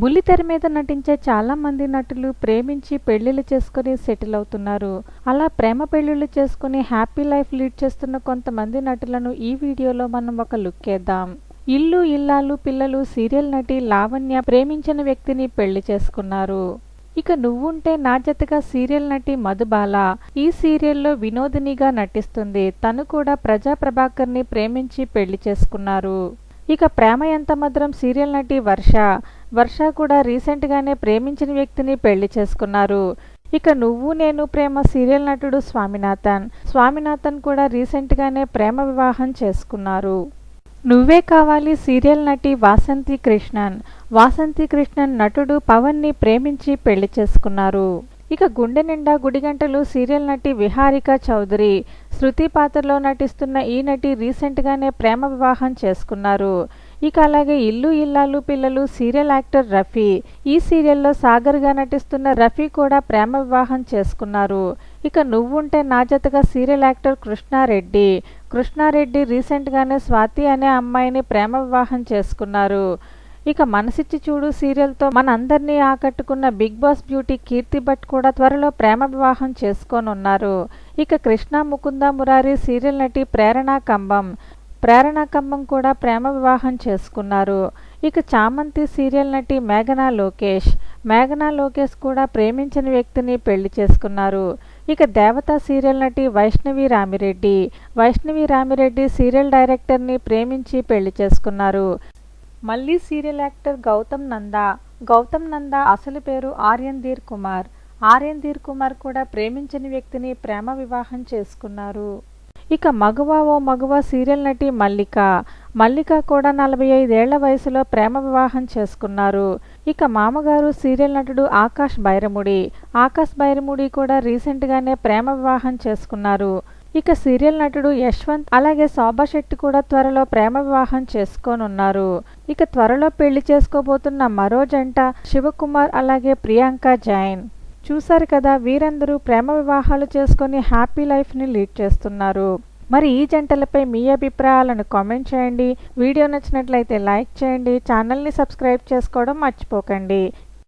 బుల్లితెర మీద నటించే చాలా మంది నటులు ప్రేమించి పెళ్ళిళ్ళు చేసుకుని సెటిల్ అవుతున్నారు. అలా ప్రేమ పెళ్ళిళ్ళు చేసుకుని హ్యాపీ లైఫ్ లీడ్ చేస్తున్న కొంతమంది నటులను ఈ వీడియోలో మనం ఒక లుక్ వేద్దాం. ఇల్లు ఇల్లాలు పిల్లలు సీరియల్ నటి లావణ్య ప్రేమించిన వ్యక్తిని పెళ్ళి చేసుకున్నారు. ఇక నువ్వుంటే నా జతగా సీరియల్ నటి మధుబాల. ఈ సీరియల్లో వినోదినిగా నటిస్తుంది. తను కూడా ప్రజా ప్రభాకర్ని ప్రేమించి పెళ్ళి చేసుకున్నారు. ఇక ప్రేమ ఎంత మధురం సీరియల్ నటి వర్ష. వర్ష కూడా రీసెంట్గానే ప్రేమించిన వ్యక్తిని పెళ్ళి చేసుకున్నారు. ఇక నువ్వు నేను ప్రేమ సీరియల్ నటుడు స్వామినాథన్. స్వామినాథన్ కూడా రీసెంట్గానే ప్రేమ వివాహం చేసుకున్నారు. నువ్వే కావాలి సీరియల్ నటి వాసంతి కృష్ణన్. వాసంతి కృష్ణన్ నటుడు పవన్ని ప్రేమించి పెళ్ళి చేసుకున్నారు. ఇక గుండె నిండా గుడిగంటలు సీరియల్ నటి విహారిక చౌదరి. శృతి పాత్రలో నటిస్తున్న ఈ నటి రీసెంట్గానే ప్రేమ వివాహం చేసుకున్నారు. ఇక అలాగే ఇల్లు ఇల్లాలు పిల్లలు సీరియల్ యాక్టర్ రఫీ. ఈ సీరియల్లో సాగర్గా నటిస్తున్న రఫీ కూడా ప్రేమ వివాహం చేసుకున్నారు. ఇక నువ్వుంటే నా జతగా సీరియల్ యాక్టర్ కృష్ణారెడ్డి. కృష్ణారెడ్డి రీసెంట్గానే స్వాతి అనే అమ్మాయిని ప్రేమ వివాహం చేసుకున్నారు. ఇక మనసిచ్చి చూడు సీరియల్తో మనందరినీ ఆకట్టుకున్న Bigg Boss beauty Keerthi Bhat కూడా త్వరలో ప్రేమ వివాహం చేసుకోనున్నారు. ఇక కృష్ణ ముకుంద మురారి సీరియల్ నటి ప్రేరణ కంబం. ప్రేరణ కంబం కూడా ప్రేమ వివాహం చేసుకున్నారు. ఇక చామంతి సీరియల్ నటి మేఘనా లోకేష్. మేఘనా లోకేష్ కూడా ప్రేమించిన వ్యక్తిని పెళ్ళి చేసుకున్నారు. ఇక దేవత సీరియల్ నటి వైష్ణవి రామిరెడ్డి. వైష్ణవి రామిరెడ్డి సీరియల్ డైరెక్టర్ని ప్రేమించి పెళ్ళి చేసుకున్నారు. మళ్ళీ సీరియల్ యాక్టర్ గౌతమ్ నందా. గౌతమ్ నందా అసలు పేరు ఆర్యన్ ధీర్ కుమార్. ఆర్యన్ ధీర్ కుమార్ కూడా ప్రేమించని వ్యక్తిని ప్రేమ వివాహం చేసుకున్నారు. ఇక మగువ ఓ మగువ సీరియల్ నటి మల్లిక. మల్లిక కూడా నలభై ఐదేళ్ళ వయసులో ప్రేమ వివాహం చేసుకున్నారు. ఇక మామగారు సీరియల్ నటుడు ఆకాష్ బైరముడి. ఆకాష్ బైరముడి కూడా రీసెంట్గానే ప్రేమ వివాహం చేసుకున్నారు. ఇక సీరియల్ నటుడు యశ్వంత్ అలాగే శోభా శెట్టి కూడా త్వరలో ప్రేమ వివాహం చేసుకోనున్నారు. ఇక త్వరలో పెళ్ళి చేసుకోబోతున్న మరో జంట శివకుమార్ అలాగే ప్రియాంక జైన్. చూశారు కదా వీరందరూ ప్రేమ వివాహాలు చేసుకొని హ్యాపీ లైఫ్ని లీడ్ చేస్తున్నారు. మరి ఈ జంటలపై మీ అభిప్రాయాలను కామెంట్ చేయండి. వీడియో నచ్చినట్లయితే లైక్ చేయండి. ఛానల్ని సబ్స్క్రైబ్ చేసుకోవడం మర్చిపోకండి.